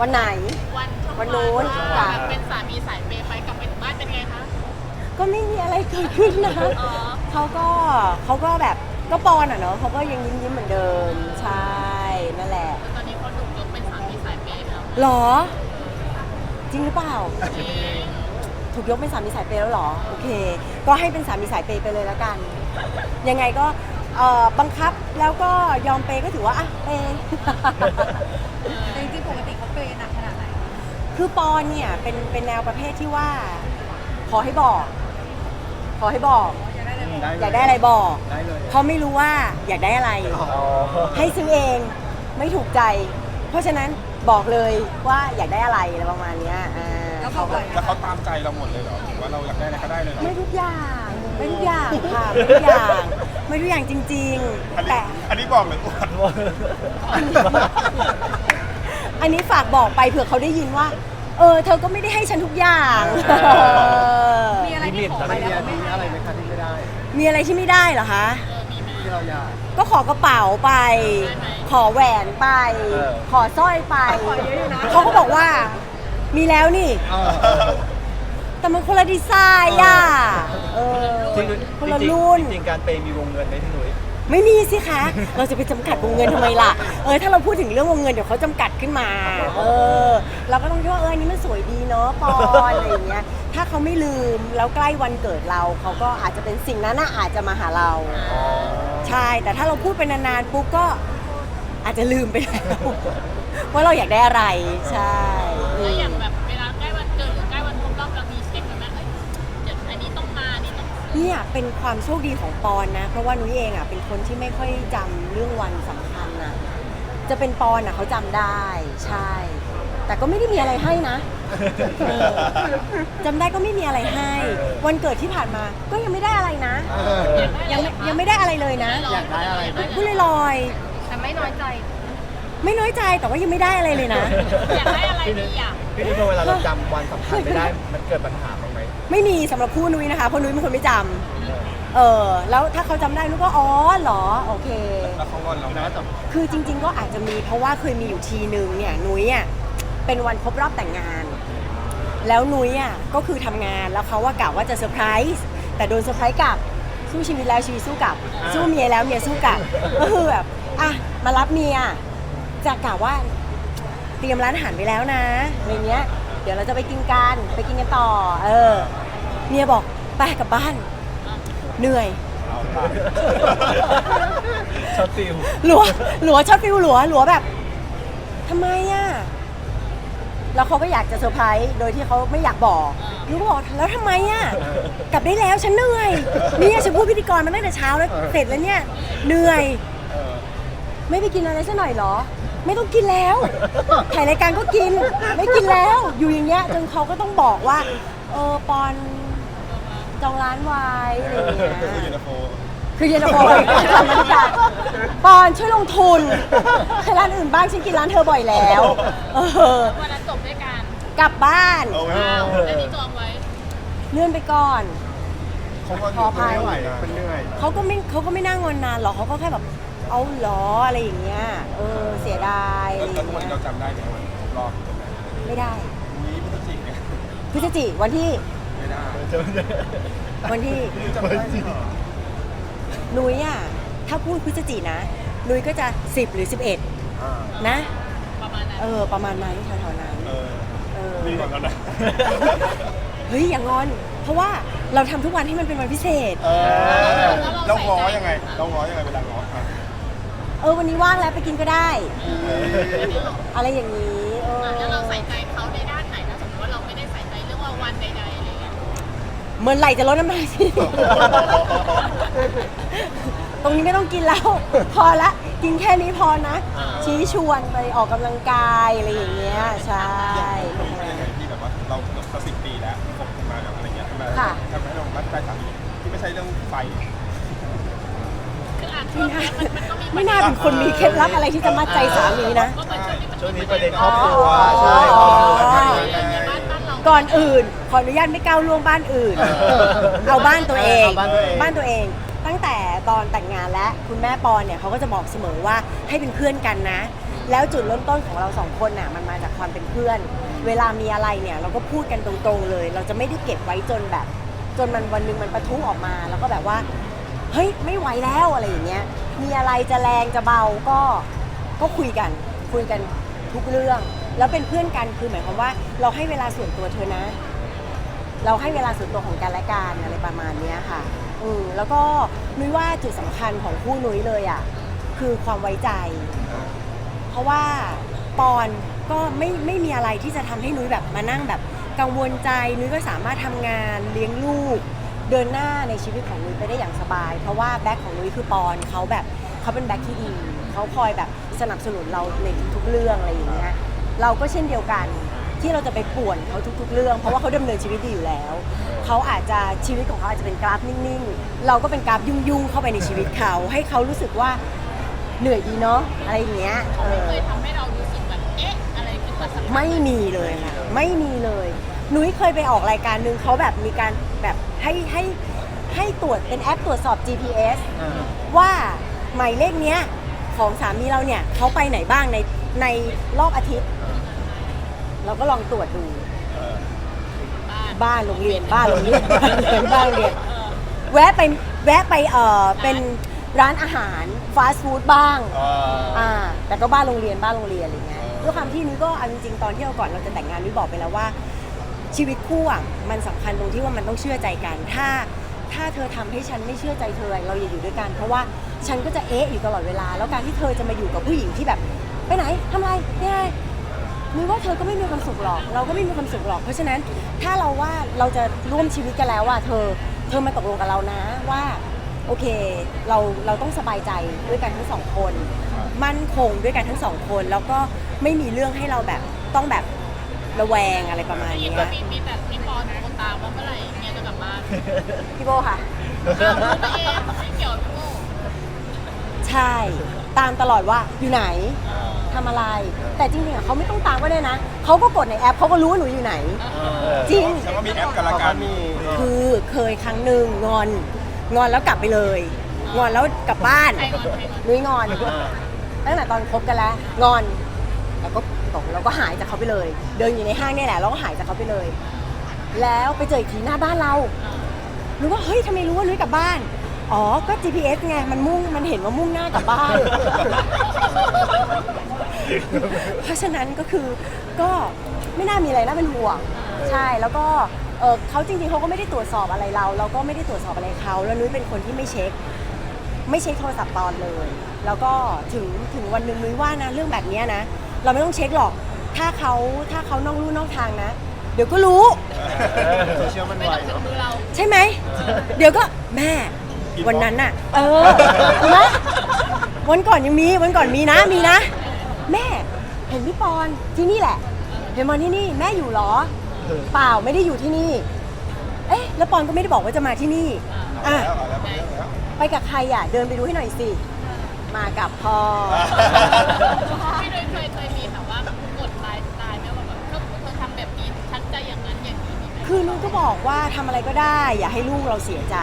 วันไหน วันช่องวันนู้นค่ะค่ะเป็นสามีสายเปย์ไปกลับไปถึงบ้านเป็นไงคะ ก็ไม่มีอะไรเกิดขึ้นนะ อ๋อ เขาก็เขาก็แบบก็ปอนอะเนาะเขาก็ยังยิ้มยิ้มๆเหมือนเดิม ใช่ นั่นแหละ แต่ตอนนี้เขาถูกยกเป็นสามีสายเปย์ไปแล้วหรอ จริงหรือเปล่า จริงถูกยกเป็นสามีสายเปย์แล้วเหรอ โอเค ก็ให้เป็นสามีสายเปย์ไปเลยละกัน ยังไงก็เอ่อบังคับแล้วก็ยอมเปย์ก็ถือว่าอะเปย์ แต่จริงๆปกติเขาเปย์หนักขนาดไหนคือปอนเนี่ยเป็นเป็นแนวประเภทที่ว่า ขอให้บอก ขอให้บอก อยากได้อะไรบอกอยากได้อะไรบอกได้เลยเพราะไม่รู้ว่าอยากได้อะไร อ๋อให้ซื้อเองไม่ถูกใจ เพราะฉะนั้นบอกเลยว่าอยากได้อะไรอะไรประมาณเนี้ยอ่าแล้วเขาปล่อยแล้วเขาตามใจเราหมดเลยเหรอถือว่าเราอยากได้อะไรก็ได้เลยเหรอไม่ทุกอย่างไม่ทุกอย่างค่ะไม่ทุกอย่างไม่ทุกอย่างจริง อันๆ นี้แต่ อันนี้บอกเลยอวด อันนี้ฝากบอกไปเผื่อเขาได้ยินว่า เออ เธอก็ไม่ได้ให้ฉันทุกอย่างมีอะไรที่ขออะไปไรแล้วมีไม่อะไรให้ไหมคะที่ไม่ได้ มีอะไรที่ไม่ได้เหรอคะ ที่เราอยาก ก็ขอกระเป๋าไป ขอแหวนไป เออ ขอสร้อยไป ขอเยอะอยู่นะ เขาก็บอกว่า มีแล้วนี่แต่มันคนละดีไซน์อะเออจริงคนละรุ่น จริงๆการเปย์มีวงเงินไหมพี่หนุ่ย ไม่มีสิคะ เราจะไปจำกัดวงเงินทำไมล่ะ เออถ้าเราพูดถึงเรื่องวงเงินเดี๋ยวเขาจำกัดขึ้นมา เออ เราก็ต้องคิดว่าเอออันนี้มันสวยดีเนาะปอนอะไรอย่างเงี้ย ถ้าเขาไม่ลืมแล้วใกล้วันเกิดเราเขาก็อาจจะเป็นสิ่งนั้นน่ะอาจจะมาหาเรา ใช่ แต่ถ้าเราพูดไปนานๆปุ๊บก็อาจจะลืมไปแล้ว ว่าเราอยากได้อะไร ใช่ เนี่ยเป็นความโชคดีของปอนนะ เพราะว่านุ้ยเองอะเป็นคนที่ไม่ค่อยจำเรื่องวันสำคัญนะจะเป็นปอนอะเขาจำได้ใช่ แต่ก็ไม่ได้มีอะไรให้นะ เออจำได้ก็ไม่มีอะไรให้ วันเกิดที่ผ่านมาก็ยังไม่ได้อะไรนะ ยังไม่ยังไม่ได้อะไรเลยนะอยากได้อะไรพูดลอยแต่ไม่น้อยใจๆ ไม่น้อยใจแต่ว่ายังไม่ได้อะไรเลยนะ อยากได้อะไรดีอะพี่หนุ่ยพอเวลาเราจำวันสำคัญไม่ได้ มันเกิดปัญหาบ้างไหมไม่มีสำหรับคู่นุ้ยนะคะเพราะนุ้ยเป็นคนไม่จำเออแล้วถ้าเขาจำได้นุ้ยก็อ๋อเหรอโอเค แล้วเขางอนเราไหมคือจริง ๆ ก็อาจจะมีเพราะว่าเคยมีอยู่ทีนึงเนี่ยนุ้ยอะเป็นวันครบรอบแต่งงาน แล้วนุ้ยอะก็คือทำงานแล้วเขาว่ากะว่าจะเซอร์ไพรส์แต่โดนเซอร์ไพรส์กลับสู้ชีวิตแล้วชีวิตสู้กลับ สู้เมียแล้วเมียสู้กลับก็คือแบบอะมารับเมีย จะกะว่าเตรียมร้านอาหารไปแล้วนะอะไรเงี้ย เดี๋ยวเราจะไปกินกันไปกินกันต่อ เออเมียบอกไปกลับบ้าน เหนื่อยเอาตายชอบฟิลหลัวหลัวช็อตฟิวหลัวหลัวแบบทำไมอะแล้วเขาก็อยากจะเซอร์ไพรส์โดยที่เขาไม่อยากบอกนุ้ก็บอกแล้วทำไมอะกลับได้แล้วฉันเหนื่อยเนี่ยฉันพูดพิธีกรมาตั้งแต่เช้าแล้วเสร็จแล้วเนี่ยเหนื่อยเออไม่ไปกินอะไรสักหน่อยเหรอ ไม่ต้องกินแล้ว ถ่ายรายการก็กิน ไม่กินแล้ว อยู่อย่างเงี้ยจนเขาก็ต้องบอกว่า เออปอนจองร้านไว้อะไรอย่างเงี้คือยเย็นตาโฟคือเย็นตาโฟทำมาทุกอย่างปอนช่วยลงทุนให้ร้านอื่นบ้างฉันกินร้านเธอบ่อยแล้ว เออ วันนั้นจบด้วยกันกลับบ้าน เอาไว้อ้าวแล้วที่จองไว้ เลื่อนไปก่อน เขาก็ขออภัย ไม่ไหวนะเป็นเหนื่อย เขาก็ไม่เขาก็ไม่นั่งงอนนานหรอกเขาก็แค่แบบ เอาเหรออะไรอย่างเงี้ยเออเสียดายอะไรแล้วอแล้วย่างทุกวันเงี้ยนี้เราจำได้ไหมวันครบรอบไม่ได้นี้พุทธจิกเนี่ยพฤศจิวันที่ไม่ได้วันที่ จำไม่ได้จริงเหรอนุ้ยอะถ้าพูดพฤศจินะนุ้ยก็จะ 10 หรือ11อ่านะประมาณนั้นเออ ประมาณนั้นแถวๆนั้นเออเออนี่ก่อนแล้วนะเฮ้ยอย่างอน เพราะว่าเราทำทุกวันให้มันเป็นวันพิเศษ เออเราง้อยังไงเราง้อยังไงเวลาง้ออะเออวันนี้ว่างแล้วไปกินก็ได้ อะไรอย่างนี้เออแล้วเราใส่ใจเขาในด้านไหนนะสมมติว่าเราไม่ได้ใส่ใจเรื่องว่าวันใดๆอะไรเงี้ยเมื่อไหร่จะลดน้ำหนักสิ ตรงนี้ไม่ต้องกินแล้ว พอละกินแค่นี้พอนะ ชี้ชวนไปออกกำลังกายอะไรอย่างเงี้ยใช่มียังไงที่แบบว่าเราเราสิบปีแล้วคบกันมาแบบอะไรเงี้ยทำไมค่ะทำให้เรารักใจสามีที่ไม่ใช่เรื่องไฟ คืออ่านช่วงเนี้ยมันมันก็มีไม่น่าเป็นคนมีเคล็ดลับอะไรที่จะมัดใจสามีนะก็เหมือนช่วงนี้มันช่วงนี้ประเด็นครอบครัวอ๋อใช่ครอบครัวอ๋อการเอเงินอยังไงบ้านบ้านเราก่อนอื่น ขออนุญาตไม่ก้าวล่วงบ้านอื่น เอาบ้านตัวเอง เอาบ้านตัวเอง บ้านตัวเอง ตั้งแต่ตอนแต่งงานและคุณแม่ปอนเนี่ยเขาก็จะบอกเสมอว่าให้เป็นเพื่อนกันนะ แล้วจุดเริ่มต้นของเราสองคนน่ะมันมาจากความเป็นเพื่อน เวลามีอะไรเนี่ยเราก็พูดกันตรงๆเลย เราจะไม่ได้เก็บไว้จนแบบ จนมันวันหนึงมันประทุออกมา แล้วก็แบบว่า เฮ้ยไม่ไหวแล้วอะไรอย่างเงี้ยมีอะไรจะแรงจะเบาก็ก็คุยกัน คุยกันทุกเรื่อง แล้วเป็นเพื่อนกันคือหมายความว่า เราให้เวลาส่วนตัวเธอนะ เราให้เวลาส่วนตัวของกันและกันอะไรประมาณเนี้ยค่ะอืมแล้วก็นุ้ยว่าจุดสำคัญของคู่นุ้ยเลยอะคือความไว้ใจ เพราะว่าปอนก็ไม่ไม่มีอะไรที่จะทำให้นุ้ยแบบมานั่งแบบกังวลใจนุ้ยก็สามารถทำงานเลี้ยงลูก เดินหน้าในชีวิตของนุ้ยไปได้อย่างสบาย เพราะว่าแบ็คของนุ้ยคือปอนเขาแบบเขาเป็นแบ็คที่ดีเขาคอยแบบสนับสนุนเราในทุกๆเรื่องอะไรอย่างเงี้ยเราก็เช่นเดียวกันที่เราจะไปป่วนเขาทุก ๆ เรื่อง เพราะว่าเขาดำเนินชีวิตดีอยู่แล้วเขาอาจจะชีวิตของเขาอาจจะเป็นกราฟนิ่งๆ เราก็เป็นกราฟยุ่งๆเข้าไปในชีวิตเขา ให้เขารู้สึกว่าเหนื่อยดีเนาะอะไรอย่างเงี้ยเอไม่อเคยทำให้เรารู้สึกแบบเอ๊ะอะไรขึ้นมาสักไม่มีเลยค่ะไม่มีเลย นุ้ยเคยไปออกรายการหนึ่งเขาแบบมีการแบบให้ให้ให้ตรวจเป็นแอปตรวจสอบ GPS ว่าหมายเลขเนี้ยของสามีเราเนี่ยเขาไปไหนบ้างในในรอบอาทิตย์ เราก็ลองตรวจดูบ้านบ้านโรงเรียนบ้านโรงเรียนบ้านโรงเรียนบ้านโรงเรียนแวะไปแวะไปเออเป็นร้านอาหารฟาสต์ฟู้ดบ้างอ่าแต่ก็บ้านโรงเรียนบ้านโรงเรียนอะไรเงี้ยด้วยความที่นุ้ยก็เอาจริงๆตอนที่เราก่อนเราจะแต่งงานนุ้ยบอกไปแล้วว่า ชีวิตคู่อะมันสำคัญตรงที่ว่ามันต้องเชื่อใจกัน ถ้าถ้าเธอทำให้ฉันไม่เชื่อใจเธอเราอย่าอยู่ด้วยกัน เพราะว่าฉันก็จะเอ๊ะอยู่ตลอดเวลา แล้วการที่เธอจะมาอยู่กับผู้หญิงที่แบบ ไปไหนทำอะไรยังไงนุ้ว่าเธอก็ไม่มีความสุขหรอก เราก็ไม่มีความสุขหรอก เพราะฉะนั้นถ้าเราว่าเราจะร่วมชีวิตกันแล้วอะเธอเธอมาตกลงกับเรานะว่าโอเคเราเราต้องสบายใจด้วยกันทั้งสองคน มั่นคงด้วยกันทั้งสองคน แล้วก็ไม่มีเรื่องให้เราแบบต้องแบบ ระแวงอะไรประมาณได้ยินี้นว่ามีมีแบบมีปอนโทรตามว่าเมื่อไหร่เมียจะกลับบ้านพี่โบค่ะ อ้าวรู้ไปเองไม่เกี่ยวกับพี่โมใช่ ตามตลอดว่าอยู่ไหนทำอะไร แต่จริงๆอะเขาไม่ต้องตามก็ได้นะเขาก็กดในแอปเขาก็รู้ว่าหนูอยู่ไหน จริง แต่ว่ามีแอปกันละกันคือเคยครั้งหนึ่งงอน งอนแล้วกลับไปเลย งอนแล้วกลับบ้านใครงอนใครงอน นุ้ยงอนตั้งแต่ตอนคบกันแล้ว งอน แล้วก็ตกเราก็หายจากเขาไปเลย เดินอยู่ในห้างเนี่ยแหละเราก็หายจากเขาไปเลย แล้วไปเจออีกทีหน้าบ้านเรารู้ว่าเฮ้ยทำไมรู้ว่านุ้ยกลับบ้าน อ๋อก็ GPS ไงมันมุ่งมันเห็นว่ามุ่งหน้ากลับบ้าน เพราะฉะนั้นก็คือก็ไม่น่ามีอะไรน่าเป็นห่วงใช่แล้วก็เออเขาจริงๆเขาก็ไม่ได้ตรวจสอบอะไรเรา เราก็ไม่ได้ตรวจสอบอะไรเขาแล้วนุ้ยเป็นคนที่ไม่เช็ค ไม่เช็คโทรศัพท์ปอนเลย แล้วก็ถึงถึงวันหนึ่งนุ้ยว่านะเรื่องแบบเนี้ยนะ เราไม่ต้องเช็คหรอก ถ้าเขาถ้าเขานอกลู่นอกทางนะ เดี๋ยวก็รู้ โซเชียลมันไม่ไวต้องถึงเนาะ มือเรา ใช่ไหม เดี๋ยวก็แม่วันนั้นน่ะ เออเห็นไหมวันก่อนยังมีวันก่อนมีนะมีนะ แม่เห็นพี่ปอนที่นี่แหละ เห็นปอนที่นี่แม่อยู่เหรอ เปล่าไม่ได้อยู่ที่นี่ เอ๊ะแล้วปอนก็ไม่ได้บอกว่าจะมาที่นี่อะแล้วเอาแล้วเอาแล้ว ไปกับใครอะ เดินไปดูให้หน่อยสิ มากับพ่อ พี่โดยเคยเคยมีแบบว่ากดไลฟ์สไตล์ไหมว่าแบบถ้าเธอทำแบบนี้ฉันจะอย่างนั้นอย่างนี้มีไหมคือนุ้ยก็บอกว่าทำอะไรก็ได้ อย่าให้ลูกเราเสียใจ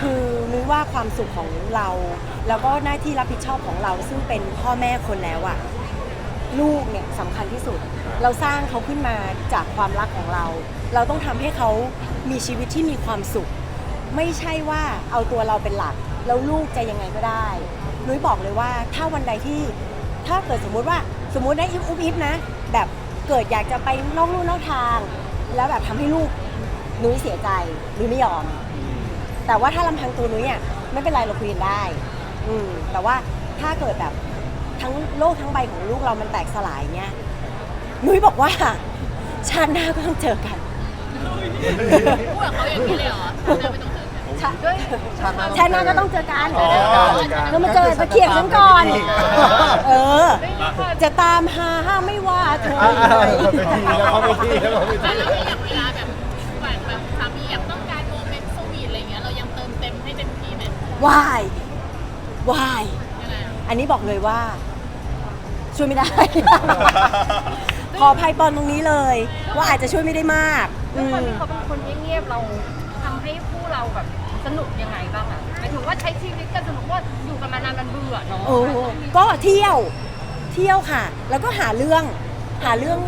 คือนุ้ยว่าความสุขของเรา แล้วก็หน้าที่รับผิดชอบของเราซึ่งเป็นพ่อแม่คนแล้วอะลูกเนี่ยสำคัญที่สุด เราสร้างเขาขึ้นมาจากความรักของเรา เราต้องทำให้เขามีชีวิตที่มีความสุข ไม่ใช่ว่าเอาตัวเราเป็นหลัก แล้วลูกจะยังไงก็ได้นุ้ยบอกเลยว่าถ้าวันใดที่ถ้าเกิดสมมุติว่าสมมุตินะอิฟอุบอิฟนะ แบบเกิดอยากจะไปนอกลู่นอกทาง แล้วแบบทำให้ลูกนุ้ยเสียใจนุ้ยไม่ยอม แต่ว่าถ้าลำพังตัวนุ้ยอะไม่เป็นไรเราคุยกันได้ อืมแต่ว่าถ้าเกิดแบบทั้งโลกทั้งใบของลูกเรามันแตกสลายเนี่ยนุ้ยบอกว่าชาติหน้าก็ต้องเจอกันพูดกับเขาอย่างนี้เลยเหรอจะไม่ต้องเจอกัน ชาด้วยชาติหน้าก็ต้องเจอกันอ๋อแล้วมาเจอมาเขียงฉันก่อน เออได้ยินว่าจะตามหาไม่ว่าเธออ่าเขาไปทีแล้วเขาไปทีแล้วเขาไปทีแล้วเราอย่างเวลาแบบแบบแบบสามีอยากต้องการโมเมนต์สวีทอะไรเงี้ยเรายังเติมเต็มให้เต็มที่ไหมวายวาย ยังไงอะอันนี้บอกเลยว่า ช่วยไม่ได้ ขออภัยปอนตรงนี้เลย ว่าอาจจะช่วยไม่ได้มากด้อืวยความม ที่เขาเป็นคนเงียบๆเราทำให้คู่เราแบบ สนุกยังไงบ้างอะหมายถึงว่าใช้ชีวิตกันสนุกว่าอยู่กันมานานมันเบื่อเนาะโอ้ก็เที่ยวเที่ยวค่ะ แล้วก็หาเรื่องหาเรื่อง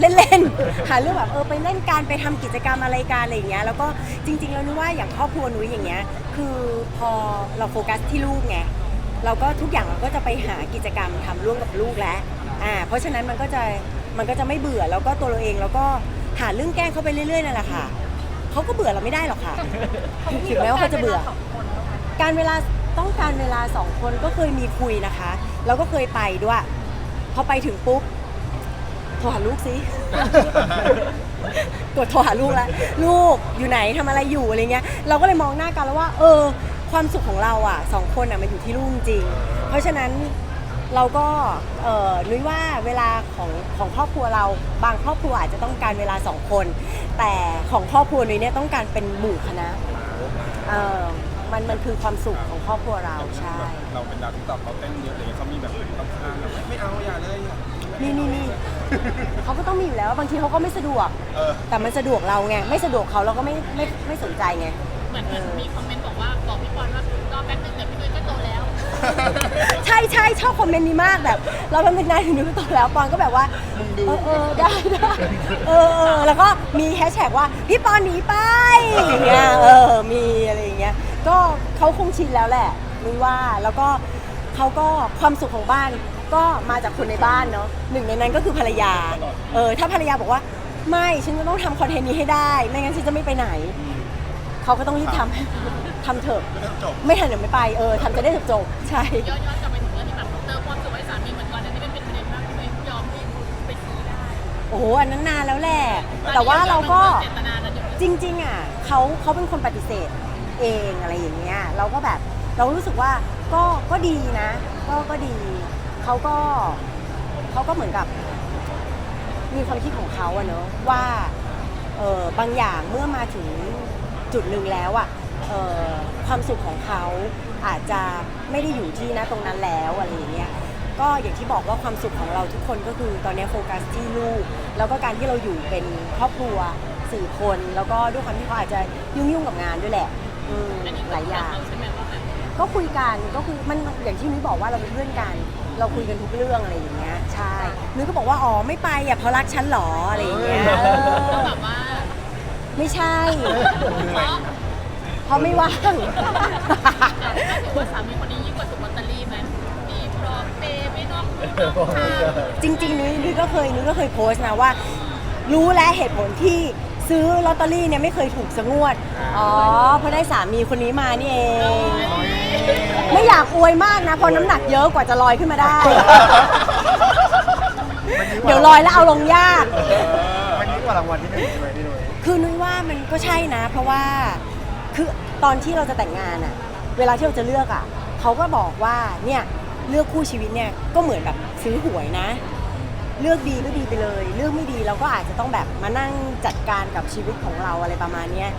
เล่นๆ หาเรื่องแบบเออไปเล่นการไปทำกิจกรรมอะไรกันอะไรอย่างเงี้ยแล้วก็จริง ๆ แล้วนึกว่าอย่างครอบครัวนุ้ยอย่างเงี้ยคือพอเราโฟกัสที่ลูกไงเราก็ทุกอย่างเราก็จะไปหากิจกรรมทำร่วมกับลูกแล้วอ่าเพราะฉะนั้นมันก็จะมันก็จะไม่เบื่อแล้วก็ตัวเราเองแล้วก็หาเรื่องแกล้งเขาไปเรื่อยๆนั่นแหละค่ะ เขาก็เบื่อเราไม่ได้หรอกค่ะ ถึงแม้ว่าเขาจะเบื่อ การเวลาต้องการเวลาสองคนก็เคยมีคุยนะคะ แล้วก็เคยไปด้วยพอไปถึงปุ๊บโทรหาลูกสิ กดโทรหาลูกแล้วลูกอยู่ไหนทำอะไรอยู่อะไรเงี้ย เราก็เลยมองหน้ากันแล้วว่า เออ ความสุขของเราอะสองคนอะมันอยู่ที่ลูกจริง เพราะฉะนั้น เราก็เออนุ้ยว่าเวลาของของครอบครัวเรา บางครอบครัวอาจจะต้องการเวลาสองคน แต่ของครอบครัวนุ้ยเนี่ยต้องการเป็นหมู่คณะเออมันมันคือความสุขของครอบครัวเราใช่ เราเป็นดาวติ๊กต็อกเขาเต้นเยอะเลยเขามีแบบต้องข้างแบบไม่เอาอย่าเลยนี่นี่นี่เขาก็ต้องมีอยู่แล้วบางทีเขาก็ไม่สะดวก เออแต่มันสะดวกเราไงไม่สะดวกเขาเราก็ไม่ไม่ไม่สนใจไง เหมือนมันมีคอมเมนต์บอกว่าบอกพี่ปอนว่ารอแป๊บนึงเดี๋ยวพี่นุ้ยก็โตแล้ว ใช่ใช่ชอบคอมเมนต์นี้มากแบบ เราทำเป็นนายถึงนึกโตแล้วปอนก็แบบว่าเออเออได้ได้เออเออแล้วก็มีแฮชแท็กว่าพี่ปอนหนีไปอย่างเงี้ยเออมีอะไรอย่างเงี้ยก็เขาคงชินแล้วแหละนุ้ยว่าแล้วก็เขาก็ความสุขของบ้านก็มาจากคนในบ้านเนาะหนึ่งในนั้นก็คือภรรยา เออถ้าภรรยาบอกว่า ไม่ฉันจะต้องทำคอนเทนต์นี้ให้ได้ ไม่งั้นฉันจะไม่ไปไหน เขาก็ต้องรีบทำ ทำเถอะไม่ต้องจบไม่ทันเดี๋ยวไม่ไป เออทำจะได้จบๆใช่ ย้อนย้อนกลับไปถึงเรื่องที่แบบเติมความสุขให้สามีเหมือนก่อนอันนี้เป็นประเด็นมากเลยยอมให้ไปซื้อได้โอ้โหอันนั้นนานแล้วแหละ แต่ว่าเราก็ เจตนาแล้วเดี๋ยวจริงๆอะเขาเขาเป็นคนปฏิเสธเองอะไรอย่างเงี้ยเราก็แบบเรารู้สึกว่าก็ก็ดีนะ ก็ก็ดีเขาก็เขาก็เหมือนกับ มีความคิดของเขาอะเนอะว่าเออบางอย่างเมื่อมาถึงจุดหนึ่งแล้วอะเออ ความสุขของเขาอาจจะไม่ได้อยู่ที่นะตรงนั้นแล้วอะไรอย่างเงี้ยก็อย่างที่บอกว่าความสุขของเราทุกคนก็คือตอนนี้โฟกัสที่ลูก แล้วก็การที่เราอยู่เป็นครอบครัวสี่คน แล้วก็ด้วยความที่เขาอาจจะยุ่งๆกับงานด้วยแหละอืมอันนี้หลายอย่างใช่ไหมว่าแบบก็คุยกันก็คือมันอย่างที่นุ้ยบอกว่าเราเป็นเพื่อนกัน เราคุยกันทุกเรื่องอะไรอย่างเงี้ยใช่นุ้ยก็บอกว่าอ๋อไม่ไปอะเพราะรักฉันเหรออะไรอย่างเงี้ยเอแล้วอแบบว่า ไม่ใช่ เพราะเพราะไม่ว่างถ้าถือว่าสามีคนนี้ยิ่งกว่าถูกลอตเตอรี่ไหมมีพร้อมเปย์ไม่นอกหูนอกทางจริงๆนุ้ยนุ้ยก็เคยนุ้ยก็เคยโพสต์นะว่า รู้แล้วเหตุผลที่ซื้อลอตเตอรี่เนี่ยไม่เคยถูกสงวด อ๋อ เพราะได้สามีคนนี้มานี่เอง ไม่อยากอวยมากนะเพราะน้ำหนักเยอะกว่าจะลอยขึ้นมาได้ เดี๋ยวลอยแล้วเอาลงยาก มันยิ่งกว่ารางวัลที่หนึ่งใช่ไหมพี่นุ้ยคือนุ้ยว่ามันก็ใช่นะ เพราะว่า คือตอนที่เราจะแต่งงานอะเวลาที่เราจะเลือกอะเขาก็บอกว่าเนี่ยเลือกคู่ชีวิตเนี่ยก็เหมือนแบบซื้อหวยนะ เลือกดีก็ดีไปเลย เลือกไม่ดีเราก็อาจจะต้องแบบมานั่งจัดการกับชีวิตของเราอะไรประมาณเนี้ย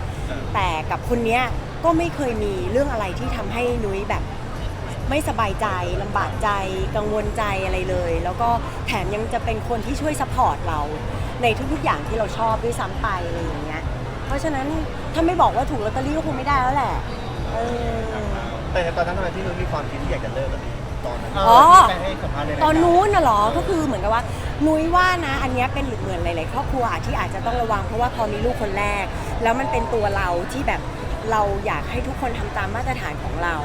แต่กับคนเนี้ยก็ไม่เคยมีเรื่องอะไรที่ทำให้นุ้ยแบบไม่สบายใจลำบากใจกังวลใจอะไรเลย แล้วก็แถมยังจะเป็นคนที่ช่วยซัพพอร์ตเรา ในทุกๆอย่างที่เราชอบด้วยซ้ำไปอะไรอย่างเงี้ย เพราะฉะนั้นถ้าไม่บอกว่าถูกลอตเตอรี่ก็คงไม่ได้แล้วแหละเออ แต่ตอนนั้นทำไมพี่นุ้ยมีความคิดที่อยากจะเลิกกันตอนนั้นอ๋อไปให้สัมภาษณ์ในรายตการอนนู้นน่ะเหรอ ก็คือเหมือนกับว่า นุ้ยว่านะ อันเนี้ยเป็นเหมือนหลาย ๆ ครอบครัวอะที่อาจจะต้องระวังเพราะว่าพอมีลูกคนแรก แล้วมันเป็นตัวเราที่แบบเราอยากให้ทุกคนทำตามมาตรฐานของเรา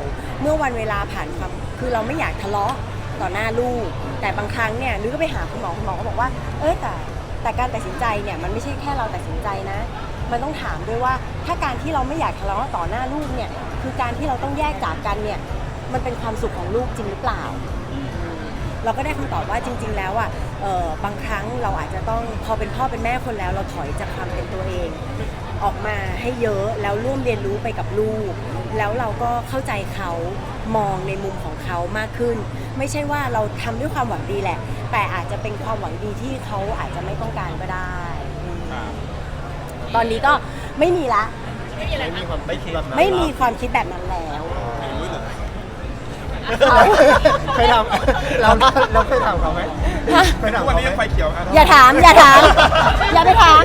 เมื่อวันเวลาผ่านความคือเราไม่อยากทะเลาะต่อหน้าลูก แต่บางครั้งเนี่ยนุ้ยก็ไปหาคุณหมอคุณหมอก็บอกว่า เออแต่แต่การตัดสินใจเนี่ยมันไม่ใช่แค่เราตัดสินใจนะ มันต้องถามด้วยว่า ถ้าการที่เราไม่อยากทะเลาะต่อหน้าลูกเนี่ย คือการที่เราต้องแยกจากกันเนี่ย มันเป็นความสุขของลูกจริงหรือเปล่า เราก็ได้คำตอบว่าจริง ๆ แล้วอะบางครั้งเราอาจจะต้องพอเป็นพ่อเป็นแม่คนแล้ว เราถอยจากความเป็นตัวเอง ออกมาให้เยอะแล้วร่วมเรียนรู้ไปกับลูก แล้วเราก็เข้าใจเขามองในมุมของเขามากขึ้น ไม่ใช่ว่าเราทำด้วยความหวังดีแหละ แต่อาจจะเป็นความหวังดีที่เขาอาจจะไม่ต้องการก็ได้ ตอนนี้ก็ไม่มีละ ไม่มีอะไรไม่นะมีความไม่คิดแบบนั้นไม่มีความคิดแบบนั้นแล้ว เคยทำเราเราเคยทำเขาไหมเคยทุทำกวันเขานี้ไหมยังไฟเขียวอะอย่าถามอย่าถาม อย่าไปถาม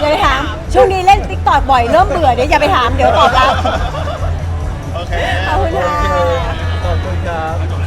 อย่าไปถาม ช่วงนี้เล่นติ๊กตอกบ่อยเริ่มเบื่อเดี๋ยวอย่าไปถามเดี๋ยวตอบรับ โอเค ขอบคุณค่ะ ขอบคุณครับ